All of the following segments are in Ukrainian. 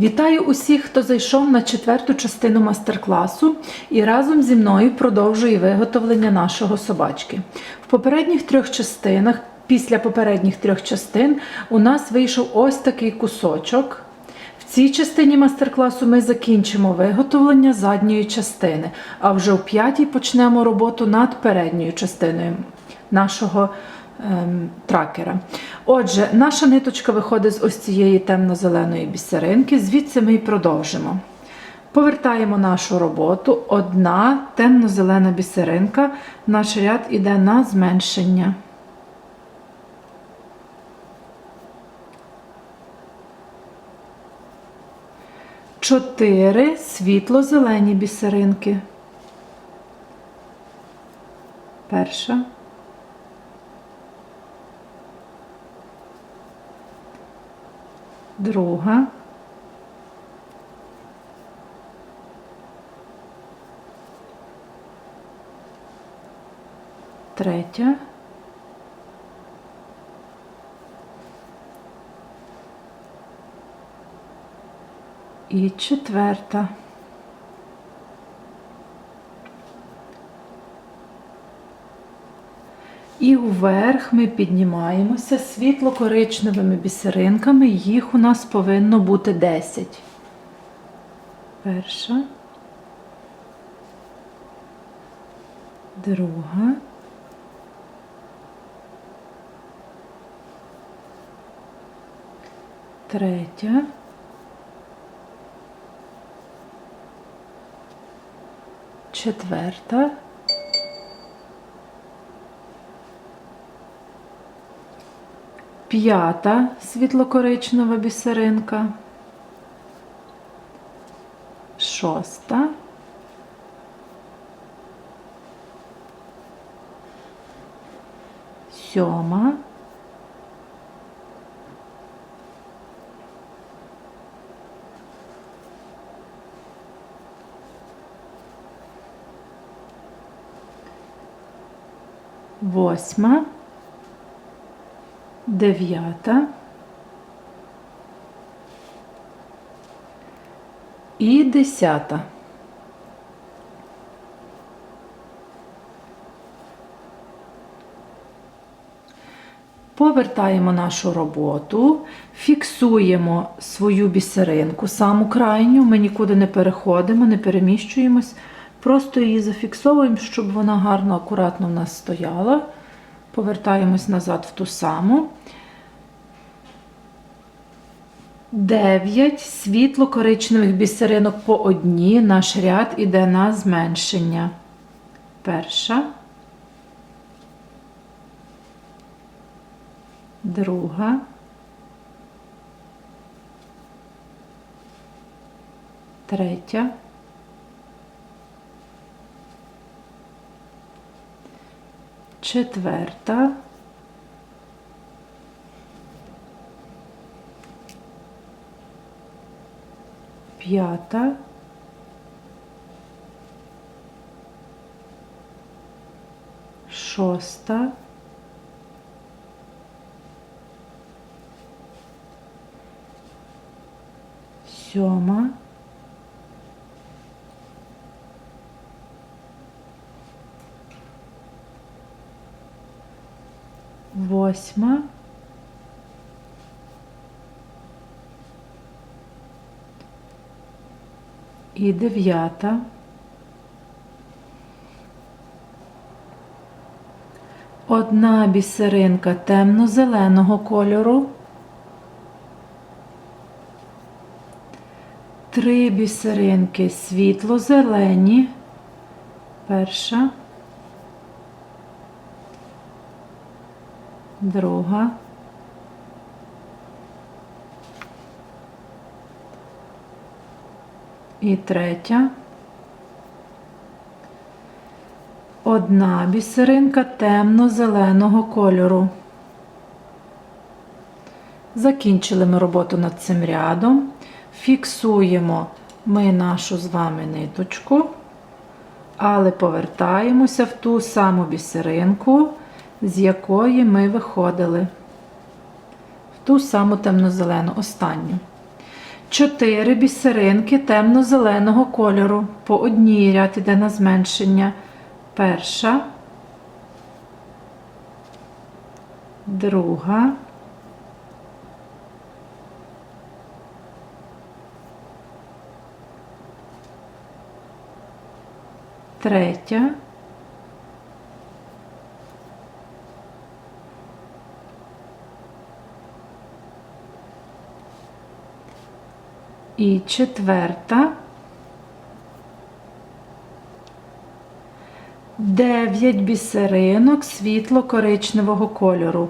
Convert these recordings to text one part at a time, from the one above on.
Вітаю усіх, хто зайшов на четверту частину майстер-класу і разом зі мною продовжує виготовлення нашого собачки. В попередніх трьох частинах, після попередніх трьох частин, у нас вийшов ось такий кусочок. В цій частині майстер-класу ми закінчимо виготовлення задньої частини, а вже в п'ятій почнемо роботу над передньою частиною нашого ем, тракера. Отже, наша ниточка виходить з ось цієї темно-зеленої бісеринки, звідси ми і продовжимо. Повертаємо нашу роботу. Одна темно-зелена бісеринка. Наш ряд іде на зменшення. Чотири світло-зелені бісеринки. Перша. Друга. Третя. І четверта. І вверх ми піднімаємося світло-коричневими бісеринками. Їх у нас повинно бути 10. Перша. Друга. Третя. Четверта. П'ята світло-коричнева бісеринка. Шоста. Сьома. Восьма дев'ята і десята. Повертаємо нашу роботу, фіксуємо свою бісеринку, саму крайню, ми нікуди не переходимо, не переміщуємось, просто її зафіксовуємо, щоб вона гарно, акуратно в нас стояла. Повертаємось назад в ту саму. 9 світло-коричневих бісеринок по одній. Наш ряд іде на зменшення. Перша. Друга. Третя. Четверта. П'ята. Шоста. Сьома. Восьма. І дев'ята. Одна бісеринка темно-зеленого кольору. Три бісеринки світло-зелені. Перша. Друга. І третя. Одна бісеринка темно-зеленого кольору. Закінчили ми роботу над цим рядом. Фіксуємо ми нашу з вами ниточку, але повертаємося в ту саму бісеринку, з якої ми виходили. В ту саму темно-зелену останню. Чотири бісеринки темно-зеленого кольору. По одній ряд іде на зменшення. Перша, друга, третя, і четверта. Дев'ять бісеринок світло-коричневого кольору.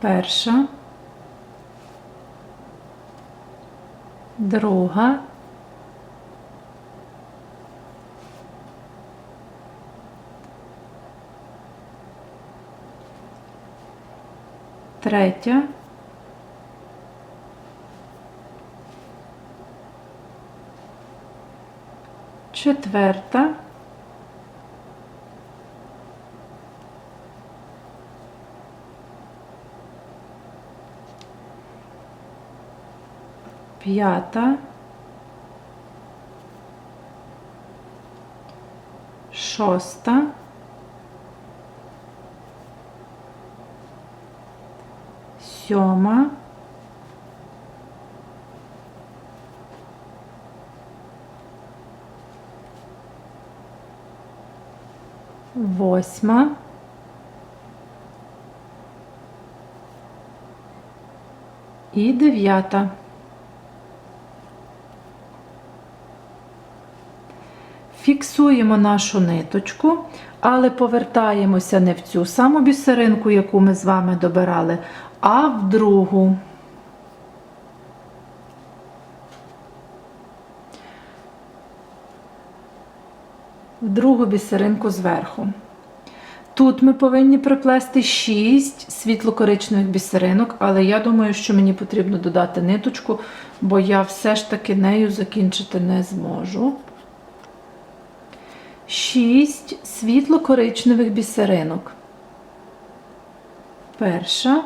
Перша. Друга. Третя. Четверта. П'ята. Шоста. Сьома. Восьма. І дев'ята. Фіксуємо нашу ниточку, але повертаємося не в цю саму бісеринку, яку ми з вами добирали, а в другу. В другу бісеринку зверху. Тут ми повинні приплести 6 світло-коричневих бісеринок, але я думаю, що мені потрібно додати ниточку, бо я все ж таки нею закінчити не зможу. 6 світло-коричневих бісеринок. Перша.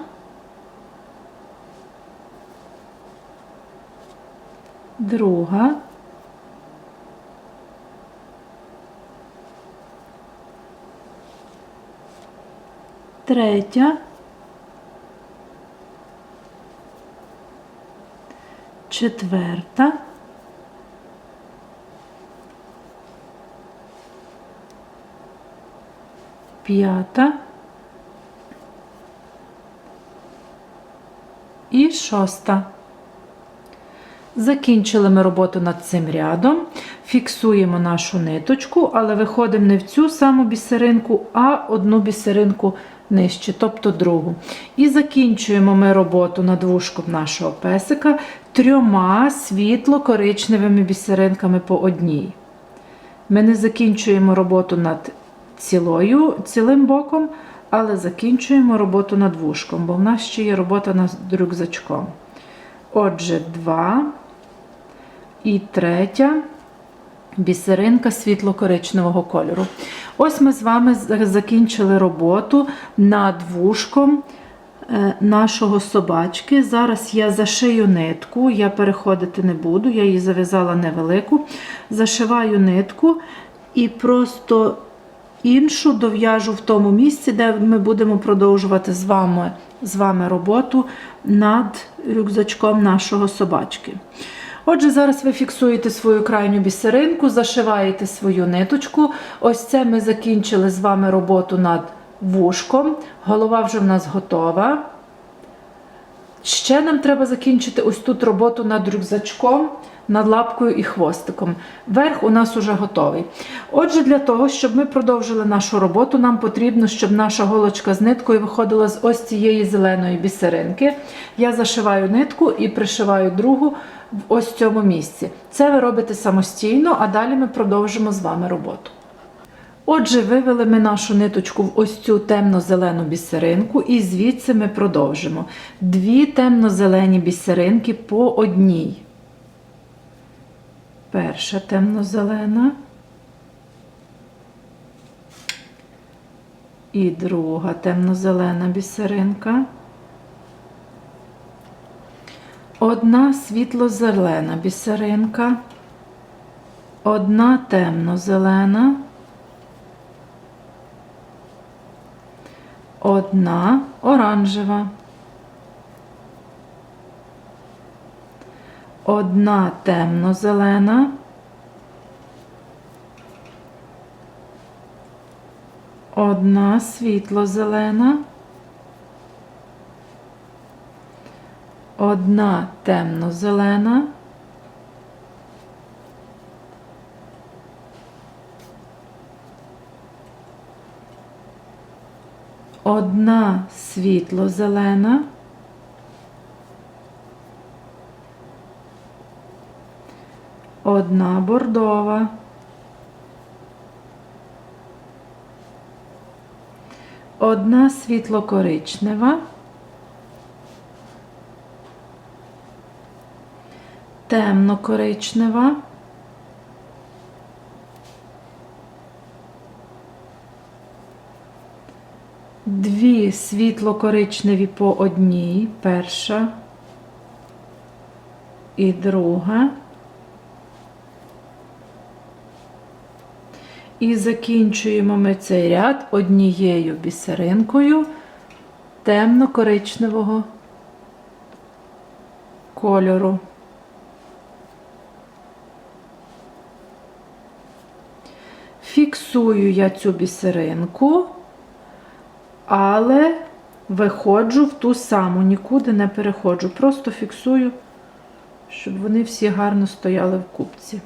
Друга. Третя. Четверта. П'ята. І шоста. Закінчили ми роботу над цим рядом, фіксуємо нашу ниточку, але виходимо не в цю саму бісеринку, а одну бісеринку нижче, тобто другу. І закінчуємо ми роботу над вушком нашого песика трьома світло-коричневими бісеринками по одній. Ми не закінчуємо роботу над цілою, цілим боком, але закінчуємо роботу над вушком, бо в нас ще є робота над рюкзачком. Отже, два і третя бісеринка світло-коричневого кольору. Ось ми з вами закінчили роботу над вушком е, нашого собачки. Зараз я зашию нитку, я переходити не буду, я її зав'язала невелику. Зашиваю нитку і просто іншу дов'яжу в тому місці, де ми будемо продовжувати з вами, з вами роботу над рюкзачком нашого собачки. Отже, зараз ви фіксуєте свою крайню бісеринку, зашиваєте свою ниточку. Ось це ми закінчили з вами роботу над вушком. Голова вже в нас готова. Ще нам треба закінчити ось тут роботу над рюкзачком, над лапкою і хвостиком. Верх у нас уже готовий. Отже, для того, щоб ми продовжили нашу роботу, нам потрібно, щоб наша голочка з ниткою виходила з ось цієї зеленої бісеринки. Я зашиваю нитку і пришиваю другу в ось цьому місці. Це ви робите самостійно, а далі ми продовжимо з вами роботу. Отже, вивели ми нашу ниточку в ось цю темно-зелену бісеринку, і звідси ми продовжимо. Дві темно-зелені бісеринки по одній перша темно-зелена. І друга темно-зелена бісеринка. Одна світло-зелена бісеринка. Одна темно-зелена. Одна оранжева. Одна темно-зелена, одна світло-зелена. Одна темно-зелена, одна світло-зелена, одна бордова, одна світло-коричнева. темно-коричнева, дві світло-коричневі по одній, перша і друга. І закінчуємо ми цей ряд однією бісеринкою темно-коричневого кольору. Фіксую я цю бісеринку, але виходжу в ту саму, нікуди не переходжу. Просто фіксую, щоб вони всі гарно стояли в купці.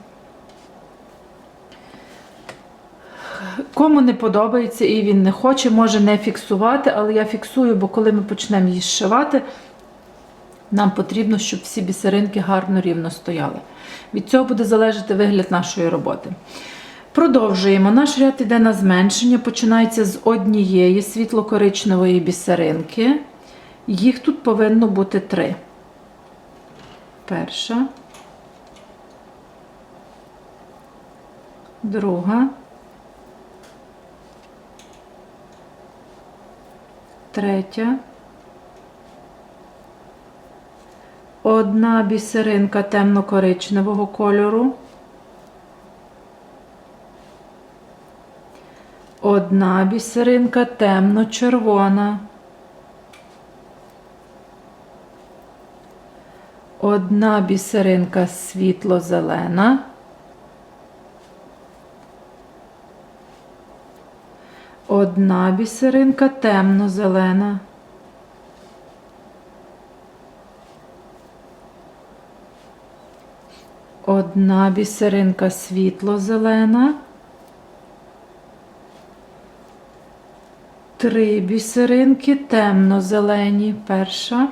Кому не подобається і він не хоче, може не фіксувати, але я фіксую, бо коли ми почнемо її зшивати, нам потрібно, щоб всі бісеринки гарно рівно стояли. Від цього буде залежати вигляд нашої роботи. Продовжуємо. Наш ряд іде на зменшення, починається з однієї світло-коричневої бісеринки. Їх тут повинно бути три. Перша, друга, третя. Одна бісеринка темно-коричневого кольору. Одна бісеринка темно-червона. Одна бісеринка світло-зелена. Одна бісеринка темно-зелена. Одна бісеринка світло-зелена. Три бісеринки темно-зелені. Перша.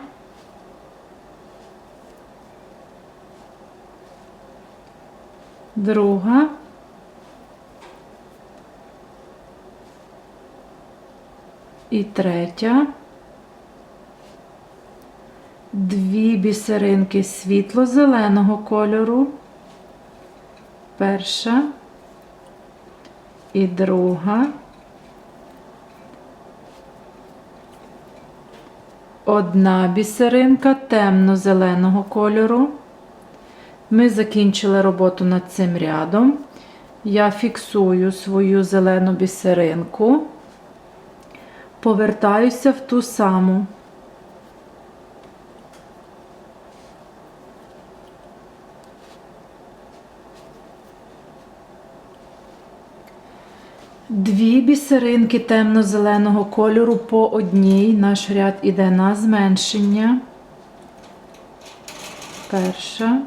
Друга. І третя. Дві бісеринки світло-зеленого кольору. Перша і друга. Одна бісеринка темно-зеленого кольору. Ми закінчили роботу над цим рядом. Я фіксую свою зелену бісеринку, повертаюся в ту саму. Дві бісеринки темно-зеленого кольору по одній. Наш ряд іде на зменшення. Перша.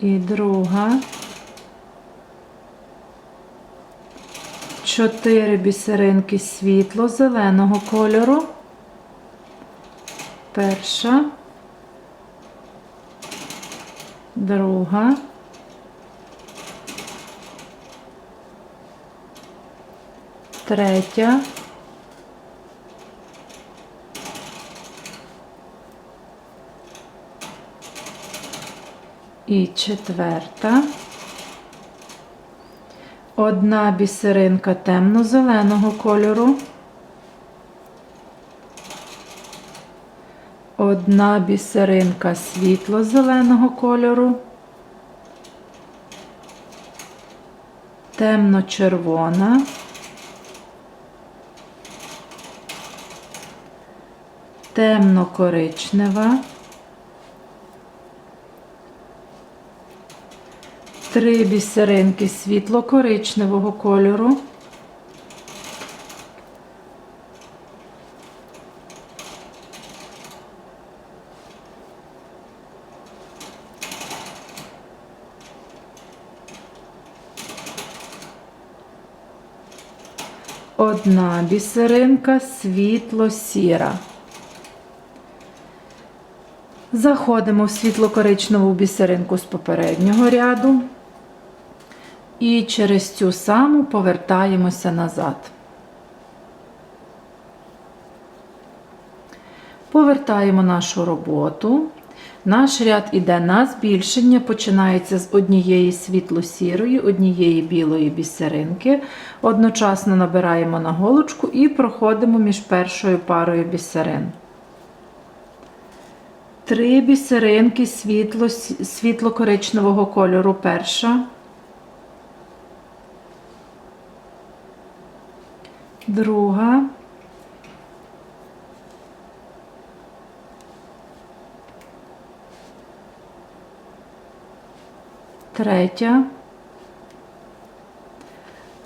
І друга. Чотири бісеринки світло-зеленого кольору. Перша. Друга. третя. І четверта. Одна бісеринка темно-зеленого кольору. Одна бісеринка світло-зеленого кольору. Темно-червона. Темно-коричнева. Три бісеринки світло-коричневого кольору. Одна бісеринка світло-сіра. Заходимо в світло-коричневу бісеринку з попереднього ряду. І через цю саму повертаємося назад. Повертаємо нашу роботу. Наш ряд іде на збільшення, починається з однієї світло-сірої, однієї білої бісеринки. Одночасно набираємо на голочку і проходимо між першою парою бісерин. Три бісеринки світло, світло-коричневого кольору перша. Друга. Третя.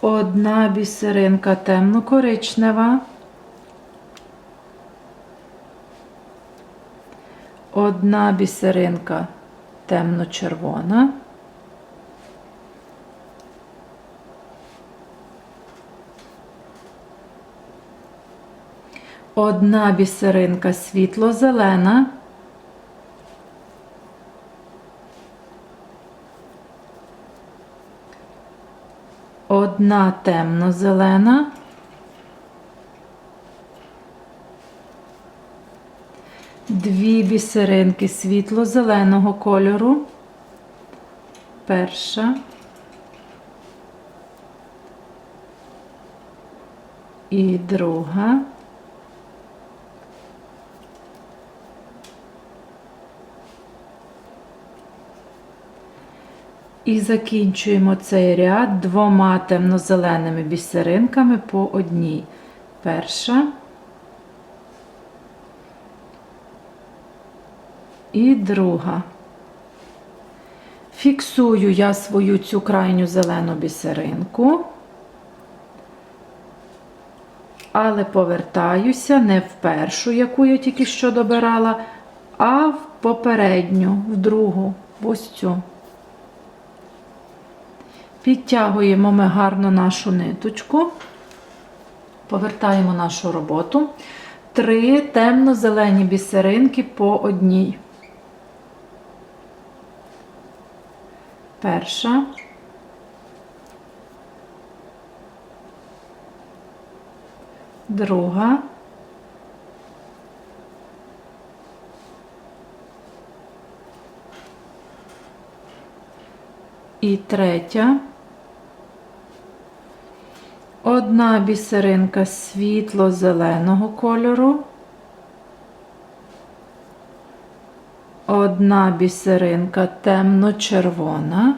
Одна бісеринка темно-коричнева. Одна бісеринка темно-червона. Одна бісеринка світло-зелена. Одна темно-зелена. Дві бісеринки світло-зеленого кольору. Перша. І друга. І закінчуємо цей ряд двома темно-зеленими бісеринками по одній. Перша і друга. Фіксую я свою цю крайню зелену бісеринку, але повертаюся не в першу, яку я тільки що добирала, а в попередню, в другу, в ось цю. Підтягуємо ми гарно нашу ниточку, повертаємо нашу роботу. Три темно-зелені бісеринки по одній. Перша. Друга. І третя. Одна бісеринка світло-зеленого кольору. Одна бісеринка темно-червона.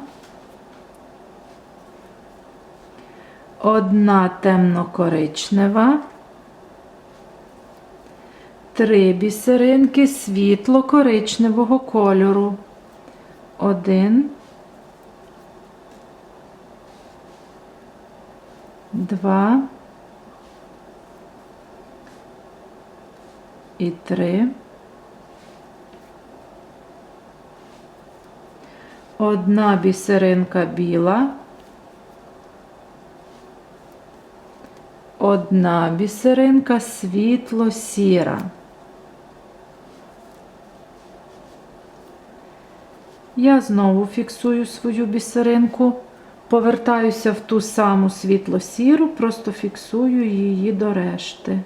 Одна темно-коричнева. Три бісеринки світло-коричневого кольору. Один. Два. І три. Одна бісеринка біла. Одна бісеринка світло-сіра. Я знову фіксую свою бісеринку, повертаюся в ту саму світло-сіру, просто фіксую її до решти.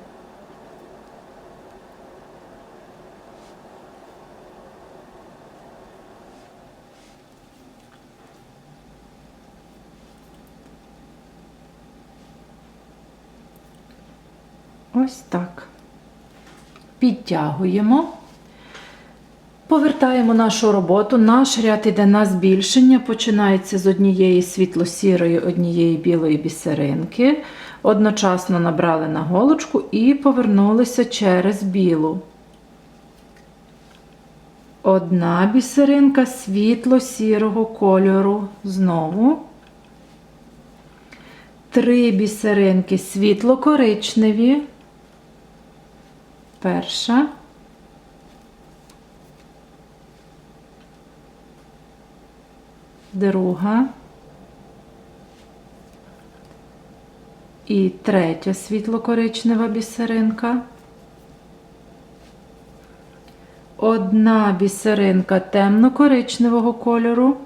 Ось так. Підтягуємо. Повертаємо нашу роботу. Наш ряд іде на збільшення. Починається з однієї світло-сірої, однієї білої бісеринки. Одночасно набрали на голочку і повернулися через білу. Одна бісеринка світло-сірого кольору знову. Три бісеринки світло-коричневі. Перша. Друга. І третя світло-коричнева бісеринка. Одна бісеринка темно-коричневого кольору.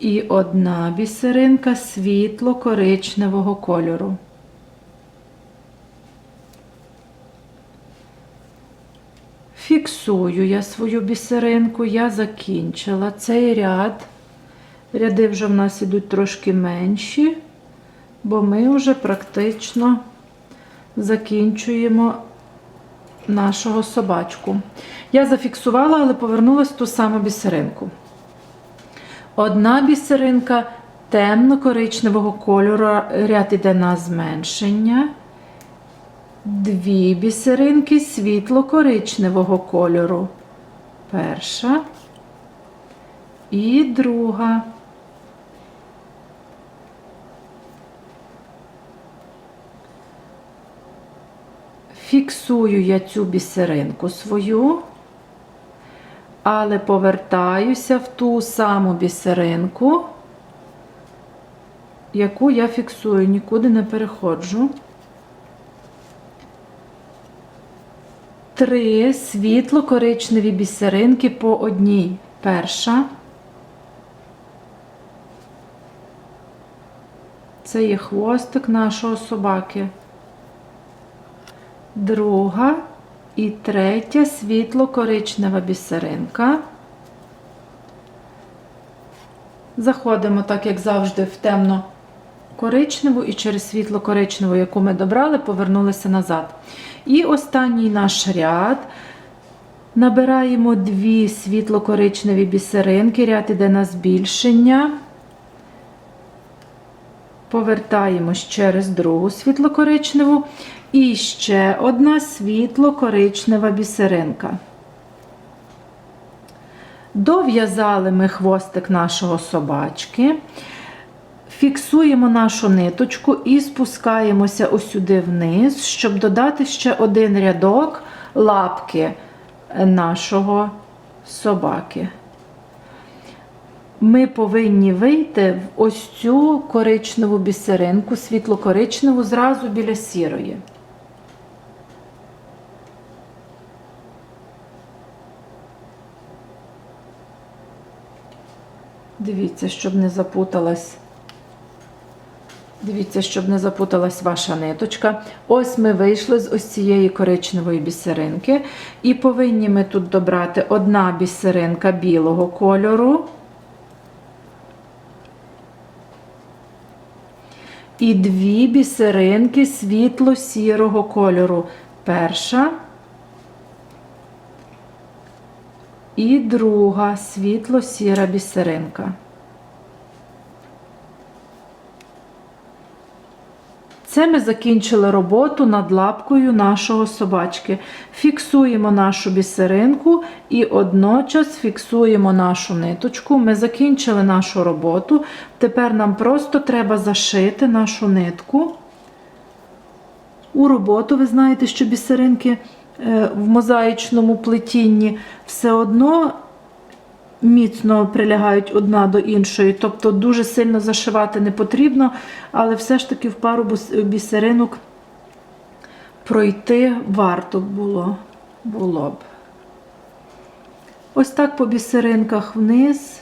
І одна бісеринка світло-коричневого кольору. Фіксую я свою бісеринку, я закінчила цей ряд. Ряди вже в нас ідуть трошки менші, бо ми вже практично закінчуємо нашого собачку. Я зафіксувала, але повернулася в ту саму бісеринку. Одна бісеринка темно-коричневого кольору, ряд іде на зменшення. Дві бісеринки світло-коричневого кольору. Перша і друга. Фіксую я цю бісеринку свою, але повертаюся в ту саму бісеринку, яку я фіксую, нікуди не переходжу. Три світло-коричневі бісеринки по одній. Перша. Це є хвостик нашого собаки. Друга і третя світло-коричнева бісеринка. Заходимо, так як завжди, в темно-коричневу і через світло-коричневу, яку ми добрали, повернулися назад. І останній наш ряд. Набираємо дві світло-коричневі бісеринки, ряд іде на збільшення. Повертаємось через другу світло-коричневу. І ще одна світло-коричнева бісеринка. Дов'язали ми хвостик нашого собачки. Фіксуємо нашу ниточку і спускаємося осюди вниз, щоб додати ще один рядок лапки нашого собаки. Ми повинні вийти в ось цю коричневу бісеринку, світло-коричневу, зразу біля сірої. Дивіться, щоб не запуталась. Дивіться, щоб не запуталась ваша ниточка. Ось ми вийшли з ось цієї коричневої бісеринки. І повинні ми тут добрати одна бісеринка білого кольору. І дві бісеринки світло-сірого кольору. Перша і друга світло-сіра бісеринка. Це ми закінчили роботу над лапкою нашого собачки. Фіксуємо нашу бісеринку і одночас фіксуємо нашу ниточку. Ми закінчили нашу роботу. Тепер нам просто треба зашити нашу нитку. У роботу, ви знаєте, що бісеринки е, в мозаїчному плетінні все одно міцно прилягають одна до іншої, тобто дуже сильно зашивати не потрібно, але все ж таки в пару бісеринок пройти варто було, було б. Ось так по бісеринках вниз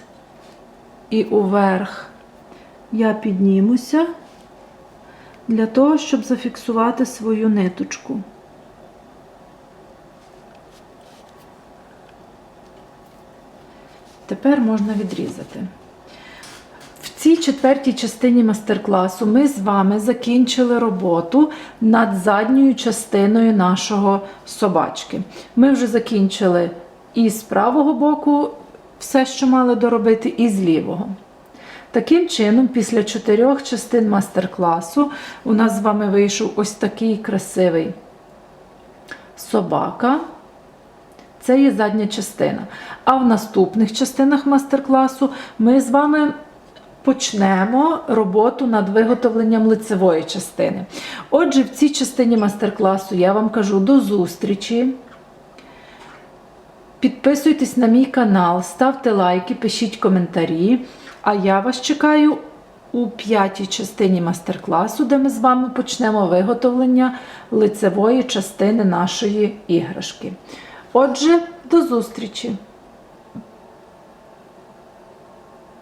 і уверх я піднімуся для того, щоб зафіксувати свою ниточку. Тепер можна відрізати. В цій четвертій частині мастер-класу ми з вами закінчили роботу над задньою частиною нашого собачки. Ми вже закінчили і з правого боку все, що мали доробити, і з лівого. Таким чином, після чотирьох частин мастер-класу у нас з вами вийшов ось такий красивий собака. Це є задня частина. А в наступних частинах мастер-класу ми з вами почнемо роботу над виготовленням лицевої частини. Отже, в цій частині мастер-класу я вам кажу до зустрічі. Підписуйтесь на мій канал, ставте лайки, пишіть коментарі. А я вас чекаю у п'ятій частині мастер-класу, де ми з вами почнемо виготовлення лицевої частини нашої іграшки. Отже, до зустрічі!